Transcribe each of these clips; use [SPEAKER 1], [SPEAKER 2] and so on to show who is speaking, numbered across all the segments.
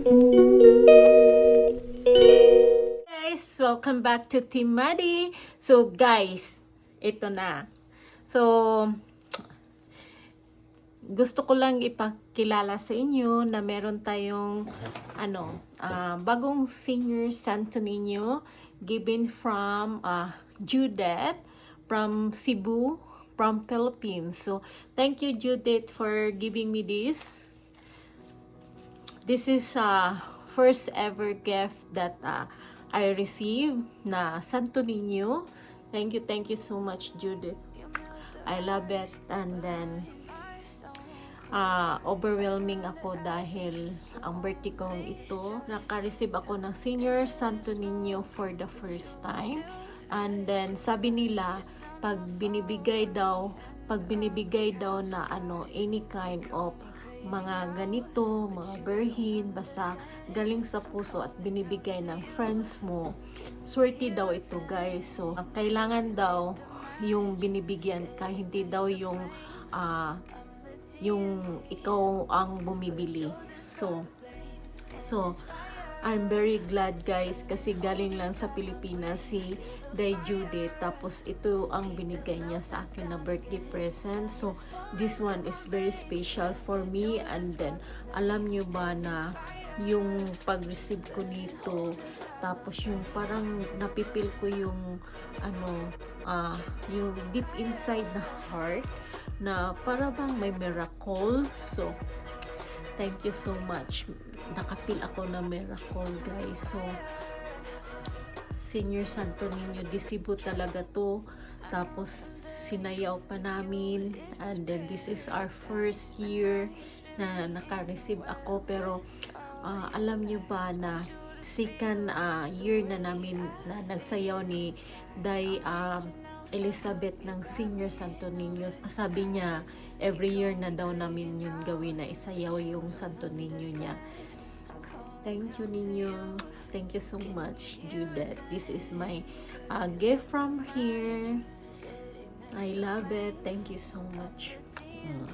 [SPEAKER 1] Guys, welcome back to Team Maddie. So guys, ito na. So, gusto ko lang ipakilala sa inyo na meron tayong ano, ah, bagong senior Santo Niño given from ah, Judith from Cebu from Philippines. So, thank you Judith for giving me this. This is uh, first ever gift that uh, I received na Santo Niño. Thank you, thank you so much, Judith. I love it. And then, uh, overwhelming ako dahil ang birthday kong ito, naka-receive ako ng Senior Santo Niño for the first time. And then, sabi nila, pag binibigay daw, pag binibigay daw na ano, any kind of mga ganito, mga berhin, basta galing sa puso at binibigay ng friends mo. Swerte daw ito guys. So, kailangan daw yung binibigyan ka, hindi daw yung ah, yung ikaw ang bumibili. So, so, I'm very glad guys kasi galing lang sa Pilipinas si Day Judith tapos ito ang binigay niya sa akin na birthday present. So this one is very special for me. And then alam niyo ba na yung pag-receive ko nito tapos yung parang napipil ko yung ano ah yung deep inside the heart na para bang may miracle. So Thank you so much. Nakapil ako na miracle, guys. So, Senior Santo Niño, disibo talaga to. Tapos, sinayaw pa namin. And then, this is our first year na naka-receive ako. Pero, ah, alam niyo ba na second ah, year na namin na nagsayaw ni Day um, Elizabeth ng Senior Santo Niño. Sabi niya, every year na daw namin yun gawin na isayaw yung Santo Niño niya. Thank you, Ninyo. Thank you so much, Judith. This is my uh, gift from here. I love it. Thank you so much. Mm.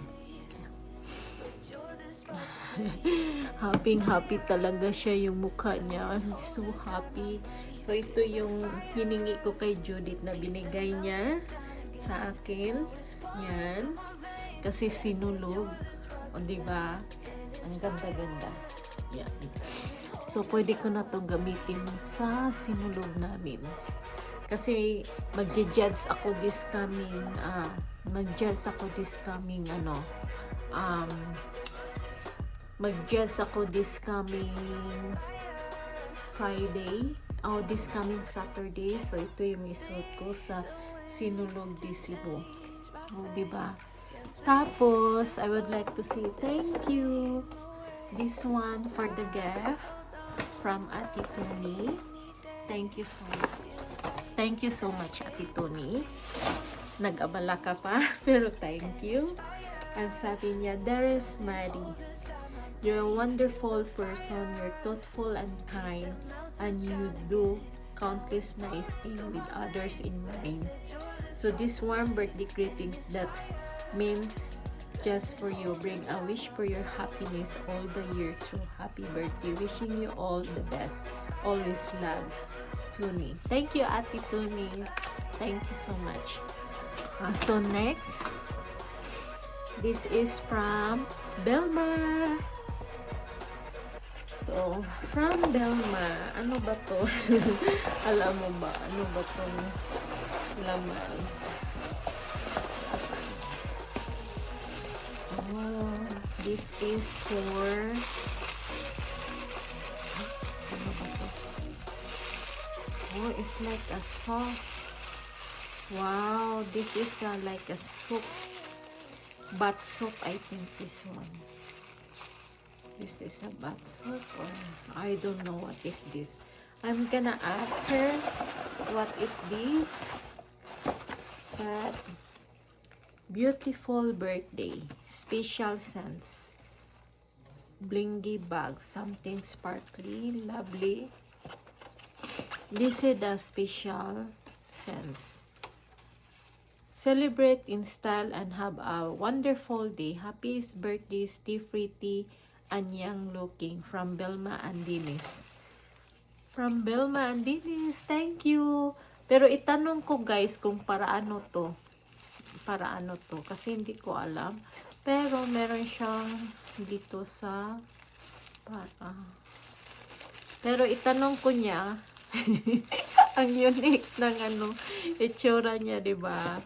[SPEAKER 1] happy happy talaga siya yung mukha niya. He's so happy. So ito yung hiningi ko kay Judith na binigay niya sa akin. Yan. Kasi sinulog. O di ba? Ang ganda-ganda. Yan. So pwede ko na to gamitin sa sinulog namin. Kasi magje-judge ako this coming ah mag-judge ako this coming ano um mag-judge ako this coming Friday oh this coming Saturday so ito yung isuot ko sa Sinulog di Cebu oh ba tapos I would like to say thank you. This one for the gift from Ate Tony. Thank you so much. Thank you so much Ate Tony. Nag-abala ka pa pero thank you. And sabi niya there is Maddie You're a wonderful person, you're thoughtful and kind, and you do countless nice things with others in mind. So this warm birthday greeting that's means just for you. Bring a wish for your happiness all the year through. Happy birthday. Wishing you all the best. Always love. Tuni. Thank you, Ate Tuni. Thank you so much. Uh, so next, this is from Belma. So, from Belma, ano ba to? Alam mo ba? Ano ba tong laman? This is for ano ba? Oh, it's like a soft. Wow, this is uh, like a soup. Bath soap, I think this one. This is a bath soap or I don't know what is this. I'm gonna ask her what is this. But beautiful birthday, special scents, blingy bag, something sparkly, lovely. This is the special scents. Celebrate in style and have a wonderful day. Happy birthday, Steve Fritty Anyang Looking from Belma Andinis. From Belma Andinis, thank you. Pero itanong ko guys kung para ano to. Para ano to. Kasi hindi ko alam. Pero meron siyang dito sa para. Pero itanong ko niya, ang unique ng ano, itsura niya, di ba?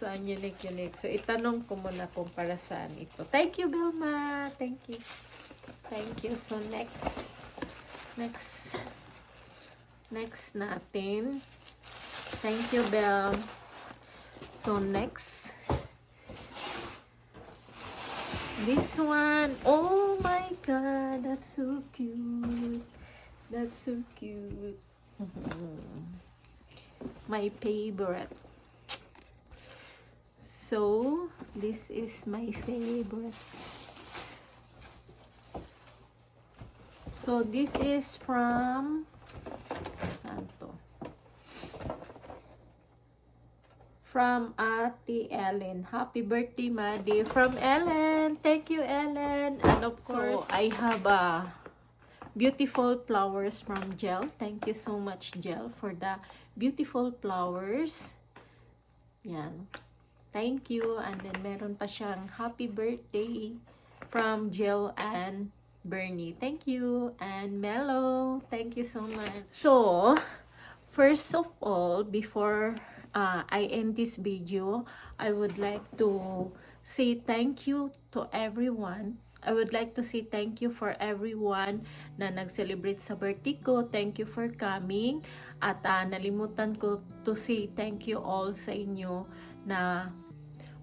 [SPEAKER 1] So, ang unique, unique. So, itanong ko muna kung para saan ito. Thank you, Belma. Thank you. Thank you. So, next, next, next natin. Thank you, Bel. So, next, this one. Oh my God, that's so cute. That's so cute. my favorite. So, this is my favorite. So, this is from From Ate Ellen. Happy birthday, Maddie. From Ellen. Thank you, Ellen. And of course, I have a beautiful flowers from Gel. Thank you so much, Gel, for the beautiful flowers. Yan. Thank you. And then meron pa siyang happy birthday from Jill and Bernie. Thank you. And Mello. Thank you so much. So, first of all, before uh, I end this video, I would like to say thank you to everyone. I would like to say thank you for everyone na nag-celebrate sa birthday ko. Thank you for coming. At ah, nalimutan ko to say thank you all sa inyo na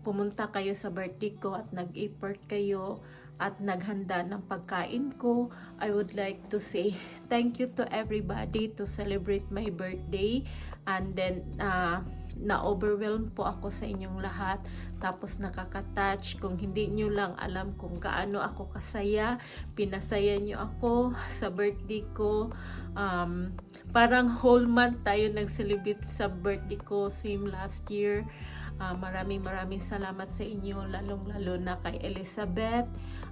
[SPEAKER 1] pumunta kayo sa birthday ko at nag-effort kayo at naghanda ng pagkain ko. I would like to say thank you to everybody to celebrate my birthday. And then, uh, na-overwhelm po ako sa inyong lahat. Tapos nakaka-touch. Kung hindi nyo lang alam kung gaano ako kasaya, pinasaya nyo ako sa birthday ko. Um, parang whole month tayo nag-celebrate sa birthday ko, same last year. Ah, maraming maraming salamat sa inyo, lalong-lalo na kay Elizabeth.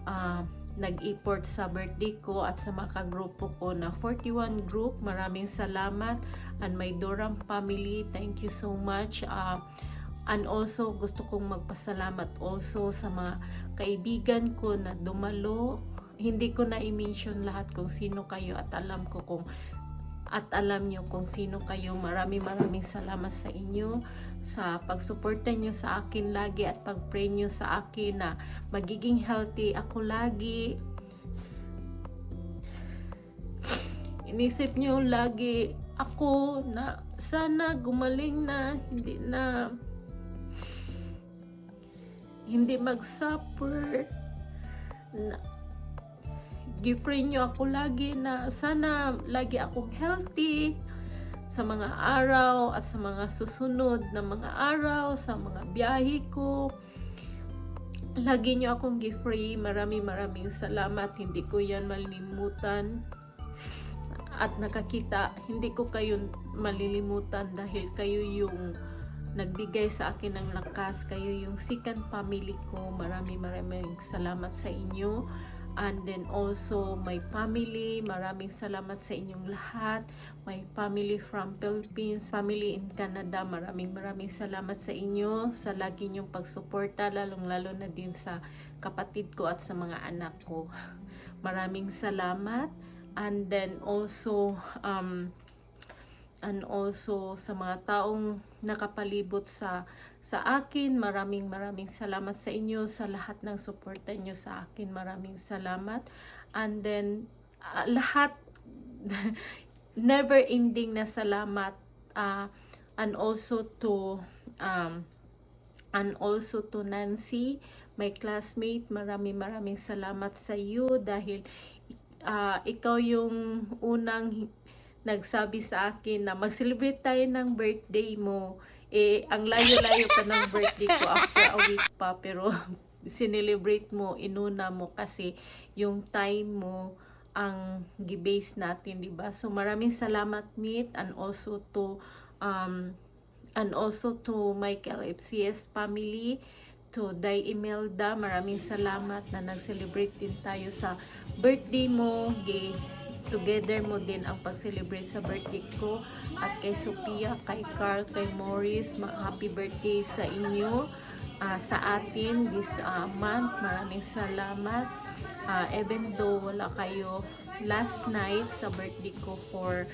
[SPEAKER 1] Ah, nag-import sa birthday ko at sa mga kagrupo ko na 41 group. Maraming salamat. And my Doram family, thank you so much. Ah, and also, gusto kong magpasalamat also sa mga kaibigan ko na dumalo. Hindi ko na i-mention lahat kung sino kayo at alam ko kung at alam nyo kung sino kayo. Maraming maraming salamat sa inyo sa pagsuporta nyo sa akin lagi at pag-pray nyo sa akin na magiging healthy ako lagi. Inisip nyo lagi ako na sana gumaling na, hindi na hindi mag-suffer na gi-pray nyo ako lagi na sana lagi akong healthy sa mga araw at sa mga susunod na mga araw, sa mga biyahe ko. Lagi nyo akong gi-pray. Maraming maraming salamat. Hindi ko yan malilimutan. At nakakita, hindi ko kayo malilimutan dahil kayo yung nagbigay sa akin ng lakas. Kayo yung second family ko. Maraming maraming salamat sa inyo and then also my family maraming salamat sa inyong lahat. My family from Philippines family in Canada maraming maraming salamat sa inyo sa lagi niyong pagsuporta lalong lalo na din sa kapatid ko at sa mga anak ko. Maraming salamat. And then also um, and also sa mga taong nakapalibot sa sa akin. Maraming maraming salamat sa inyo sa lahat ng suporta nyo sa akin. Maraming salamat. And then uh, lahat never ending na salamat uh, and also to um, and also to Nancy, my classmate. Maraming maraming salamat sa iyo dahil uh, ikaw yung unang nagsabi sa akin na mag-celebrate tayo ng birthday mo. Eh, ang layo-layo pa ng birthday ko after a week pa. Pero, sinelebrate mo, inuna mo kasi yung time mo ang gibase natin, di ba? So, maraming salamat, Meet, and also to, um, and also to Michael FCS family, to Day Imelda. Maraming salamat na nag-celebrate din tayo sa birthday mo. Gay together mo din ang pag-celebrate sa birthday ko at kay Sophia, kay Carl, kay Morris, ma- happy birthday sa inyo ah, sa atin this ah, month. Maraming salamat. Ah, even though wala kayo last night sa birthday ko for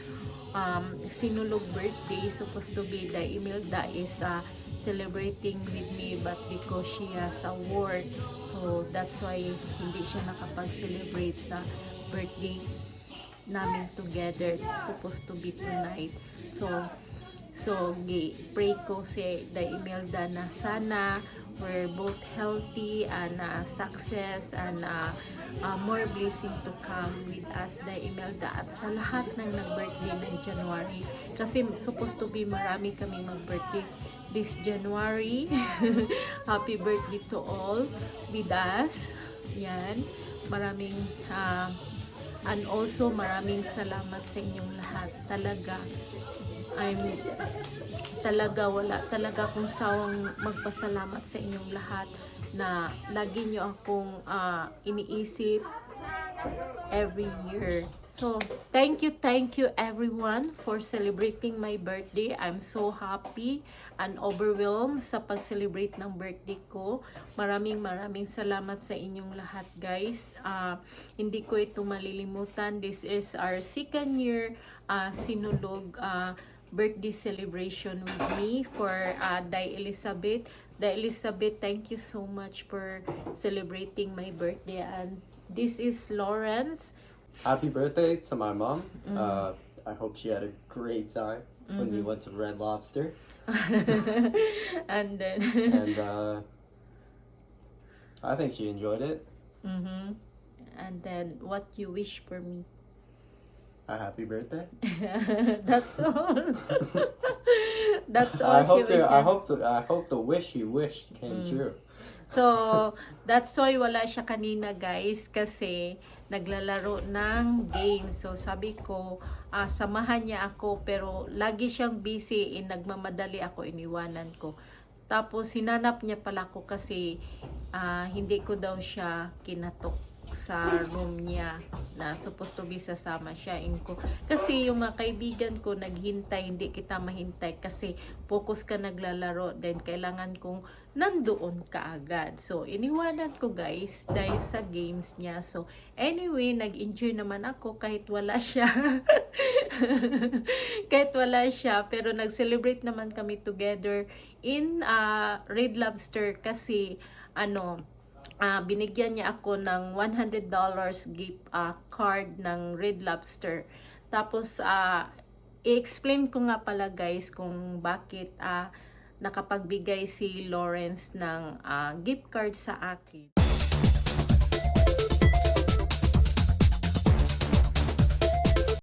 [SPEAKER 1] um, sinulog birthday, supposed to be the Imelda is uh, celebrating with me but because she has a work so that's why hindi siya nakapag-celebrate sa birthday namin together It's supposed to be tonight. So so pray ko si the Imelda na sana we're both healthy and uh, success and uh, uh, more blessing to come with us the Imelda. At sa lahat ng nag-birthday ng January kasi supposed to be marami kami mag-birthday this January. Happy birthday to all with us. Yan. Maraming uh, and also maraming salamat sa inyong lahat. Talaga I'm talaga wala talaga akong sawang magpasalamat sa inyong lahat na lagi nyo akong ah, iniisip every year. So, thank you, thank you everyone for celebrating my birthday. I'm so happy and overwhelmed sa pag-celebrate ng birthday ko. Maraming maraming salamat sa inyong lahat guys. Ah, hindi ko ito malilimutan. This is our second year ah, sinulog ah, birthday celebration with me for uh, Day Elizabeth. Day Elizabeth, thank you so much for celebrating my birthday. And this is Lawrence.
[SPEAKER 2] Happy birthday to my mom. Uh, I hope she had a great time when we went to Red Lobster.
[SPEAKER 1] and then,
[SPEAKER 2] And uh, I think she enjoyed it.
[SPEAKER 1] Mhm. and then, what you wish for me?
[SPEAKER 2] A happy birthday.
[SPEAKER 1] That's all. That's all
[SPEAKER 2] I
[SPEAKER 1] she
[SPEAKER 2] hope you, I hope the I hope the wish you wished came true.
[SPEAKER 1] So, that's why wala siya kanina guys kasi naglalaro ng game. So, sabi ko, ah, samahan niya ako pero lagi siyang busy in nagmamadali ako, iniwanan ko. Tapos, hinanap niya pala ako kasi ah, hindi ko daw siya kinatok sa room niya na supposed to be sasama siya in ko. Kasi yung mga kaibigan ko naghintay, hindi kita mahintay kasi focus ka naglalaro then kailangan kong nandoon ka agad. So, iniwanan ko guys dahil sa games niya. So, anyway, nag-enjoy naman ako kahit wala siya. kahit wala siya. Pero nag-celebrate naman kami together in uh, Red Lobster kasi ano, ah, binigyan niya ako ng $100 gift ah, card ng Red Lobster. Tapos, ah, i-explain ko nga pala guys kung bakit ah, nakapagbigay si Lawrence ng ah, gift card sa akin.